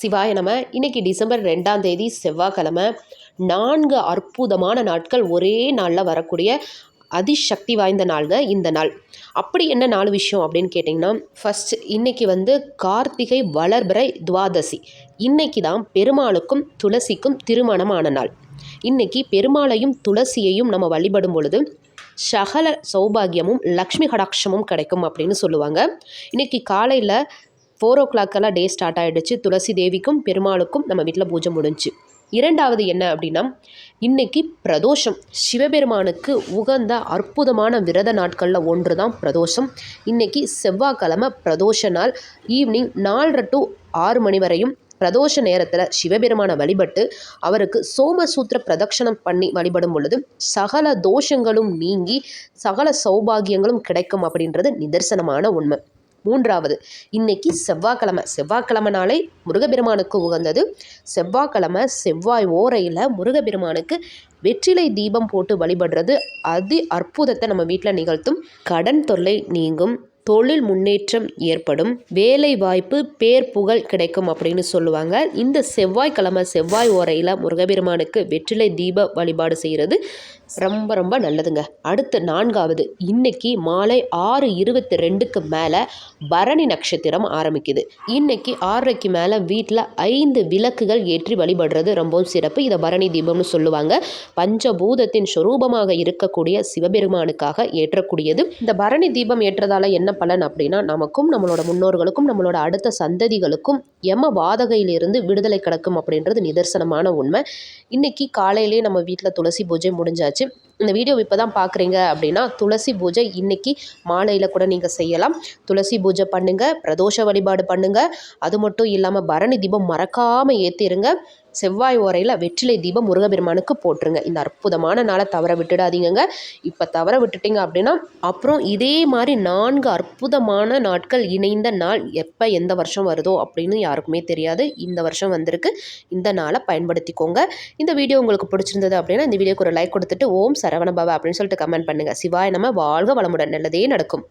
சிவாய நம்ம இன்னைக்கு டிசம்பர் ரெண்டாம் தேதி செவ்வாய்க்கிழமை. நான்கு அற்புதமான நாட்கள் ஒரே நாளில் வரக்கூடிய அதிசக்தி வாய்ந்த நாள்க இந்த நாள். அப்படி என்ன நாலு விஷயம் அப்படின்னு கேட்டிங்கன்னா ஃபஸ்ட் இன்னைக்கு வந்து கார்த்திகை வளர்பிறை துவாதசி. இன்னைக்கு தான் பெருமாளுக்கும் துளசிக்கும் திருமணமான நாள். இன்னைக்கு பெருமாளையும் துளசியையும் நம்ம வழிபடும் பொழுது சகல சௌபாகியமும் லக்ஷ்மி கடாட்சமும் கிடைக்கும் அப்படின்னு சொல்லுவாங்க. இன்னைக்கு காலையில் ஃபோர் ஓ கிளாக்கெல்லாம் டே ஸ்டார்ட் ஆகிடுச்சு துளசி தேவிக்கும் பெருமாளுக்கும் நம்ம வீட்டில் பூஜை முடிஞ்சு. இரண்டாவது என்ன அப்படின்னா இன்றைக்கி பிரதோஷம். சிவபெருமானுக்கு உகந்த அற்புதமான விரத நாட்களில் ஒன்று தான் பிரதோஷம். இன்றைக்கி செவ்வாய்க்கிழமை பிரதோஷ நாள். ஈவினிங் நாலரை டு ஆறு மணி வரையும் பிரதோஷ நேரத்தில் சிவபெருமானை வழிபட்டு அவருக்கு சோமசூத்திர பிரதட்சணம் பண்ணி வழிபடும் பொழுது சகல தோஷங்களும் நீங்கி சகல சௌபாகியங்களும் கிடைக்கும் அப்படின்றது நிதர்சனமான உண்மை. மூன்றாவது இன்னைக்கு செவ்வாய்க்கிழமை. செவ்வாய்க்கிழமை நாளை முருகப்பெருமானுக்கு உகந்தது. செவ்வாய்க்கிழமை செவ்வாய் ஓரையில் முருகப்பெருமானுக்கு வெற்றிலை தீபம் போட்டு வழிபடுறது. அதி அற்புதத்தை நம்ம வீட்டில் நிகழ்த்தும். கடன் தொல்லை நீங்கும். தொழில் முன்னேற்றம் ஏற்படும். வேலை வாய்ப்பு பேர் புகழ் கிடைக்கும் அப்படின்னு சொல்லுவாங்க. இந்த செவ்வாய்க்கிழமை செவ்வாய் ஓரையில் முருகபெருமானுக்கு வெற்றிலை தீப வழிபாடு செய்கிறது ரொம்ப ரொம்ப நல்லதுங்க. அடுத்து நான்காவது. இன்னைக்கு மாலை ஆறு இருபத்தி ரெண்டுக்கு மேலே பரணி நட்சத்திரம் ஆரம்பிக்குது. இன்னைக்கு ஆறரைக்கு மேலே வீட்டில் ஐந்து விளக்குகள் ஏற்றி வழிபடுறது ரொம்பவும் சிறப்பு. இதை பரணி தீபம்னு சொல்லுவாங்க. பஞ்சபூதத்தின் சுரூபமாக இருக்கக்கூடிய சிவபெருமானுக்காக ஏற்றக்கூடியது. இந்த பரணி தீபம் ஏற்றதால என்ன பலன் அப்படின்னா நமக்கும் நம்மளோட முன்னோர்களுக்கும் நம்மளோட அடுத்த சந்ததிகளுக்கும் எம வாதகையிலிருந்து விடுதலை கிடக்கும் அப்படின்றது நிதர்சனமான உண்மை. இன்னைக்கு காலையிலே நம்ம வீட்டில் துளசி பூஜை முடிஞ்சாச்சு. இந்த வீடியோ இப்போ தான் பார்க்குறீங்க அப்படின்னா துளசி பூஜை இன்றைக்கி மாலையில் கூட நீங்கள் செய்யலாம். துளசி பூஜை பண்ணுங்கள் பிரதோஷ வழிபாடு பண்ணுங்கள் அது மட்டும் இல்லாமல் பரணி தீபம் மறக்காமல் ஏற்றிருங்க செவ்வாய் ஓரையில் வெற்றிலை தீபம் முருகப்பெருமானுக்கு போட்டுருங்க. இந்த அற்புதமான நாளை தவற விட்டுடாதீங்கங்க. இப்போ தவற விட்டுட்டீங்க அப்படின்னா அப்புறம் இதே மாதிரி நான்கு அற்புதமான நாட்கள் இணைந்த நாள் எப்போ எந்த வருஷம் வருதோ அப்படின்னு யாருக்குமே தெரியாது. இந்த வருஷம் வந்திருக்கு. இந்த நாளை பயன்படுத்திக்கோங்க. இந்த வீடியோ உங்களுக்கு பிடிச்சிருந்தது அப்படின்னா இந்த வீடியோக்கு ஒரு லைக் கொடுத்துட்டு ஓம் சரவணபவ அப்படின்னு சொல்லிட்டு கமெண்ட் பண்ணுங்கள் சிவாய் நம்ம வாழ்க வளமுடன். நல்லதே நடக்கும்.